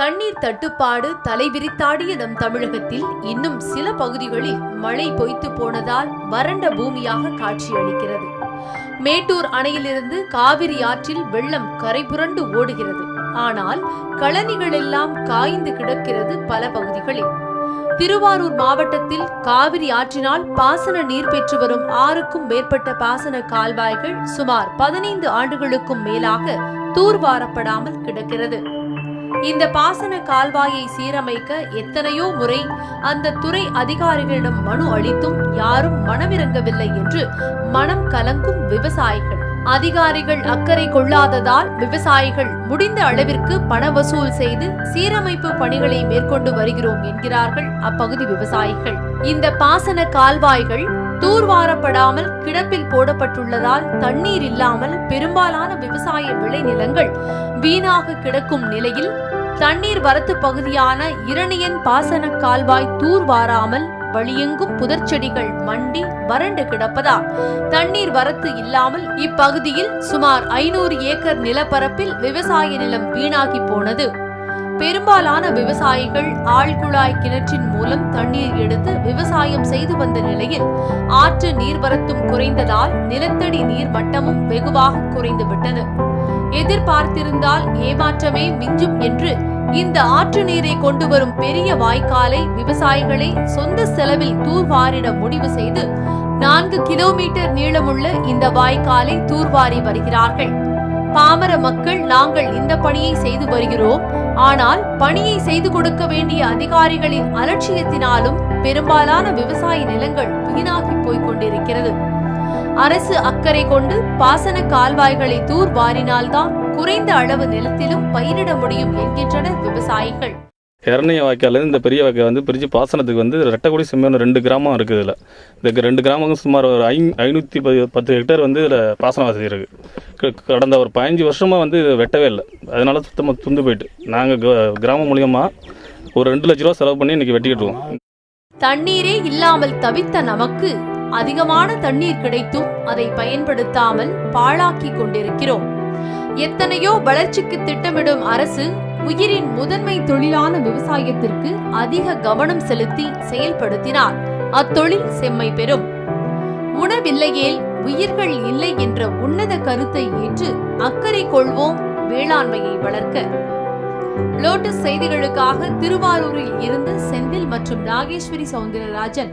தண்ணீர் தட்டுப்பாடு தலைவிரித்தாடிய நம் தமிழகத்தில் இன்னும் சில பகுதிகளில் மழை பொய்த்து போனதால் வறண்ட பூமியாக காட்சியளிக்கிறது. மேட்டூர் அணையிலிருந்து காவிரி ஆற்றில் வெள்ளம் கரைபுரண்டு ஓடுகிறது. ஆனால் கழனிகள் எல்லாம் காய்ந்து கிடக்கிறது பல பகுதிகளில். திருவாரூர் மாவட்டத்தில் காவிரி ஆற்றினால் பாசன நீர் பெற்று வரும் ஆறுக்கும் மேற்பட்ட பாசன கால்வாய்கள் சுமார் பதினைந்து ஆண்டுகளுக்கும் மேலாக தூர்வாரப்படாமல் கிடக்கிறது. இந்த பாசன கால்வாயை சீரமைக்க எத்தனையோ முறை அந்த துறை அதிகாரிகளிடம் மனு அளித்தும் யாரும் மனமிறங்கவில்லை என்று மனம் கலங்கும் விவசாயிகள். அதிகாரிகள் அக்கறை கொள்ளாததால் விவசாயிகள் முடிந்த அளவிற்கு பண வசூல் செய்து சீரமைப்பு பணிகளை மேற்கொண்டு வருகிறோம் என்கிறார்கள் அப்பகுதி விவசாயிகள். இந்த பாசன கால்வாய்கள் தூர்வாரப்படாமல் கிடப்பில் போடப்பட்டுள்ளதால் தண்ணீர் இல்லாமல் பெரும்பாலான விவசாய விளைநிலங்கள் வீணாக கிடக்கும் நிலையில் தண்ணீர் வரத்து பகுதியான இரணியன் பாசன கால்வாய் தூர்வாராமல் வழியெங்கும் புதர்ச்செடிகள் மண்டி வறண்டு கிடப்பதால் தண்ணீர் வரத்து இல்லாமல் இப்பகுதியில் சுமார் ஐநூறு ஏக்கர் நிலப்பரப்பில் விவசாய நிலம் வீணாகி போனது. பெரும்பாலான விவசாயிகள் ஆழ்குழாய் கிணற்றின் மூலம் தண்ணீர் எடுத்து விவசாயம் செய்து வந்த நிலையில் ஆற்று நீர்வரத்தும் குறைந்ததால் நிலத்தடி நீர் மட்டமும் வெகுவாக குறைந்துவிட்டது எதிர்பார்த்திருந்தால் ஏமாற்றமே மிஞ்சும் என்று இந்த ஆற்று நீரை கொண்டு வரும் பெரிய வாய்க்காலை விவசாயிகளை சொந்த செலவில் தூர்வாரிட முடிவு செய்து நான்கு கிலோமீட்டர் நீளமுள்ள இந்த வாய்க்காலை தூர்வாரி வருகிறார்கள். பாமர மக்கள் நாங்கள் இந்த பணியை செய்து வருகிறோம். ஆனால் பணியை செய்து கொடுக்க வேண்டிய அதிகாரிகளின் அலட்சியத்தினாலும் பெரும்பாலான விவசாய நிலங்கள் வீணாகி போய்க் கொண்டிருக்கிறது. அரசு அக்கறை கொண்டு பாசன கால்வாய்களை தூர் வாரினால்தான் குறைந்த அளவு நிலத்திலும் பயிரிட முடியும் என்கின்றனர் விவசாயிகள். இரணைய வாய்க்காலேருந்து இந்த பெரிய வாய்க்கால் வந்து பிரித்து பாசனத்துக்கு வந்து ரெட்டக்குடி செம்மையான ரெண்டு கிராமம் இருக்குது இதில். இந்த ரெண்டு கிராமங்கள் சுமார் ஒரு ஐ ஐநூற்றி பதி பத்து ஹெக்டேர் வந்து இதில் பாசன வசதி இருக்குது கடந்த ஒரு பதினஞ்சு வருஷமாக வந்து வெட்டவே இல்லை. அதனால சுத்தமாக துந்து போயிட்டு. நாங்கள் கிராமம் மூலியமாக ஒரு ரெண்டு லட்ச ரூபா செலவு பண்ணி இன்றைக்கி வெட்டிக்கிட்டுருவோம் தண்ணீரே இல்லாமல் தவித்த நமக்கு அதிகமான தண்ணீர் கிடைத்தும் அதை பயன்படுத்தாமல் பாழாக்கி கொண்டிருக்கிறோம். எத்தனையோ வளர்ச்சிக்கு திட்டமிடும் அரசு உயிரின் முதன்மை தொழிலான விவசாயத்திற்கு அதிக கவனம் செலுத்தி செயல்படுத்தினால் அத்தொழில் செம்மை பெறும் உணவில்லையேல் உயிர்கள் இல்லை என்ற உன்னத கருத்தை ஏற்று அக்கறை கொள்வோம் வேளாண்மையை வளர்க்க. லோட்டஸ் செய்திகளுக்காக திருவாரூரில் இருந்து செந்தில் மற்றும் நாகேஸ்வரி சவுந்தரராஜன்.